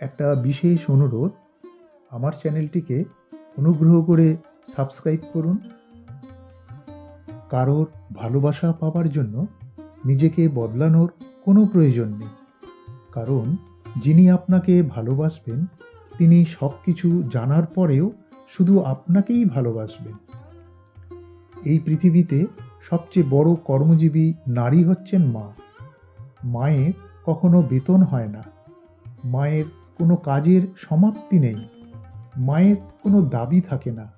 একটা বিশেষ অনুরোধ, আমার চ্যানেলটিকে অনুগ্রহ করে সাবস্ক্রাইব করুন। কারোর ভালোবাসা পাওয়ার জন্য নিজেকে বদলানোর কোনো প্রয়োজন নেই। কারণ, যিনি আপনাকে ভালোবাসবেন, তিনি সব কিছু জানার পরেও শুধু আপনাকেই ভালোবাসবেন। এই পৃথিবীতে সবচেয়ে বড় কর্মজীবী নারী হচ্ছেন মা। মায়ের কখনো বেতন হয় না। মায়ের কোনো কাজের সমাপ্তি নেই। মায়ের কোনো দাবি থাকে না।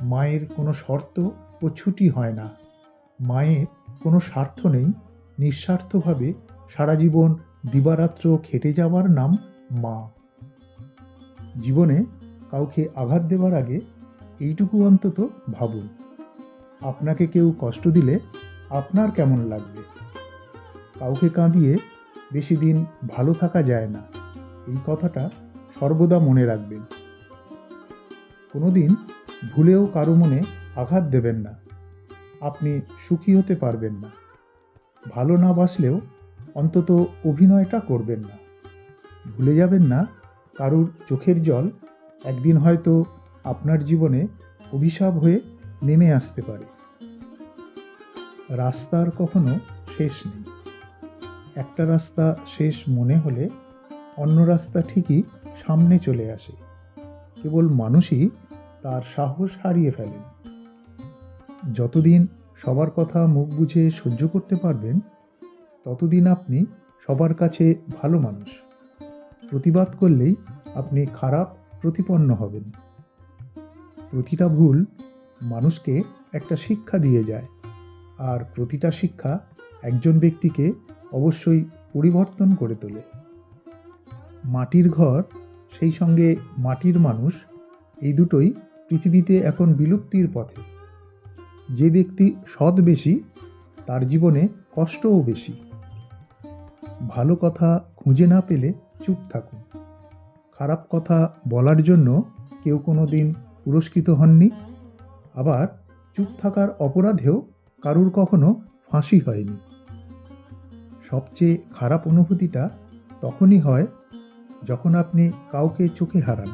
মায়ের কোনো শর্ত ও ছুটি হয় না। মায়ের কোনো স্বার্থ নেই। নিঃস্বার্থভাবে সারা জীবন দিবারাত্র খেটে যাওয়ার নাম মা। জীবনে কাউকে আঘাত দেওয়ার আগে এইটুকু অন্তত ভাবুন। আপনাকে কেউ কষ্ট দিলে আপনার কেমন লাগবে? কাউকে কাঁদিয়ে বেশি দিন ভালো থাকা যায় না। এই কথাটা সর্বদা মনে রাখবেন। কোনোদিন ভুলেও কারও মনে আঘাত দেবেন না। আপনি সুখী হতে পারবেন না। ভালো না বাসলেও অন্তত অভিনয়টা করবেন না। ভুলে যাবেন না কারুর চোখের জল একদিন হয়তো আপনার জীবনে অভিশাপ হয়ে নেমে আসতে পারে। রাস্তার কখনো শেষ নেই। একটা রাস্তা শেষ মনে হলে অন্য রাস্তা ঠিকই সামনে চলে আসে। কেবল মানুষই তার সাহস হারিয়ে ফেলেন। যতদিন সবার কথা মুখ বুঝে সহ্য করতে পারবেন, ততদিন আপনি সবার কাছে ভালো মানুষ। প্রতিবাদ করলেই আপনি খারাপ প্রতিপন্ন হবেন। প্রতিটা ভুল মানুষকে একটা শিক্ষা দিয়ে যায়, আর প্রতিটা শিক্ষা একজন ব্যক্তিকে অবশ্যই পরিবর্তন করে তোলে। মাটির ঘর, সেই সঙ্গে মাটির মানুষ, এই দুটোই পৃথিবীতে এখন বিলুপ্তির পথে। যে ব্যক্তি সৎ বেশি, তার জীবনে কষ্টও বেশি। ভালো কথা খুঁজে না পেলে চুপ থাকুন। খারাপ কথা বলার জন্য কেউ কোনো দিন পুরস্কৃত হননি। আবার চুপ থাকার অপরাধেও কারুর কখনো ফাঁসি হয়নি। সবচেয়ে খারাপ অনুভূতিটা তখনই হয় যখন আপনি কাউকে চোখে হারান,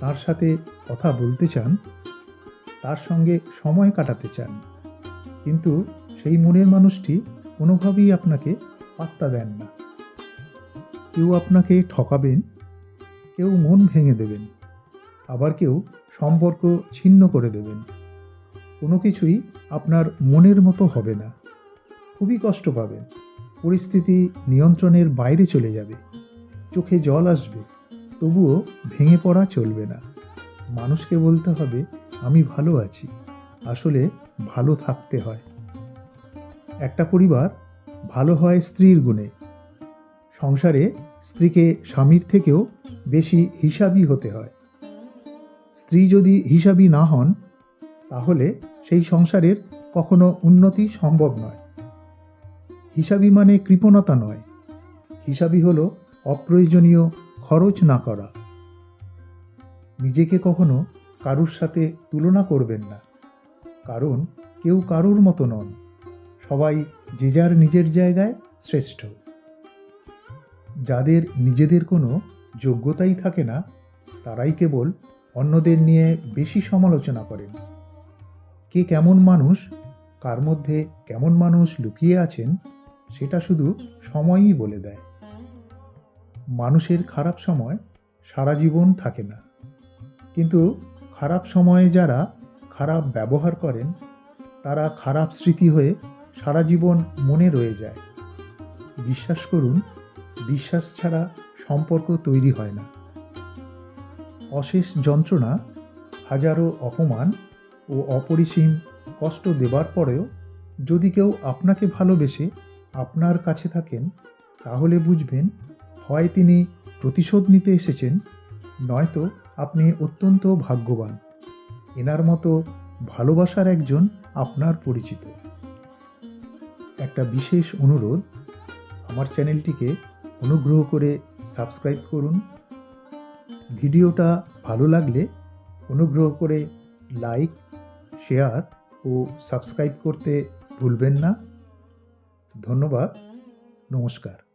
তার সাথে কথা বলতে চান, তার সঙ্গে সময় কাটাতে চান, কিন্তু সেই মনের মানুষটি কোনোভাবেই আপনাকে পাত্তা দেন না। কেউ আপনাকে ঠকাবেন, কেউ মন ভেঙে দেবেন, আবার কেউ সম্পর্ক ছিন্ন করে দেবেন। কোনো কিছুই আপনার মনের মতো হবে না। খুবই কষ্ট পাবেন। পরিস্থিতি নিয়ন্ত্রণের বাইরে চলে যাবে। চোখে জল আসবে, তবুও ভেঙে পড়া চলবে না। মানুষকে বলতে হবে, আমি ভালো আছি। আসলে ভালো থাকতে হয়। একটা পরিবার ভালো হয় স্ত্রীর গুণে। সংসারে স্ত্রীকে স্বামীর থেকেও বেশি হিসাবি হতে হয়। স্ত্রী যদি হিসাবি না হন, তাহলে সেই সংসারের কখনো উন্নতি সম্ভব নয়। হিসাবি মানে কৃপণতা নয়। হিসাবি হলো অপ্রয়োজনীয় খরচ না করা। নিজেকে কখনো কারুর সাথে তুলনা করবেন না। কারণ কেউ কারুর মতো নন। সবাই যে যার নিজের জায়গায় শ্রেষ্ঠ। যাদের নিজেদের কোনো যোগ্যতাই থাকে না, তারাই কেবল অন্যদের নিয়ে বেশি সমালোচনা করেন। কে কেমন মানুষ, কার মধ্যে কেমন মানুষ লুকিয়ে আছেন, সেটা শুধু সময়ই বলে দেয়। মানুষের খারাপ সময় সারা জীবন থাকে না। কিন্তু খারাপ সময়ে যারা খারাপ ব্যবহার করেন, তারা খারাপ স্মৃতি হয়ে সারা জীবন মনে রয়ে যায়। বিশ্বাস করুন, বিশ্বাস ছাড়া সম্পর্ক তৈরি হয় না। অশেষ যন্ত্রণা, হাজারো অপমান ও অপরিসীম কষ্ট দেবার পরেও যদি কেউ আপনাকে ভালোবেসে আপনার কাছে থাকেন, তাহলে বুঝবেন হয় তিনি প্রতিশোধ নিতে এসেছেন, নয়তো আপনি অত্যন্ত ভাগ্যবান। এনার মতো ভালোবাসার একজন আপনার পরিচিত। একটা বিশেষ অনুরোধ, আমার চ্যানেলটিকে অনুগ্রহ করে সাবস্ক্রাইব করুন। ভিডিওটা ভালো লাগলে অনুগ্রহ করে লাইক, শেয়ার ও সাবস্ক্রাইব করতে ভুলবেন না। ধন্যবাদ, নমস্কার।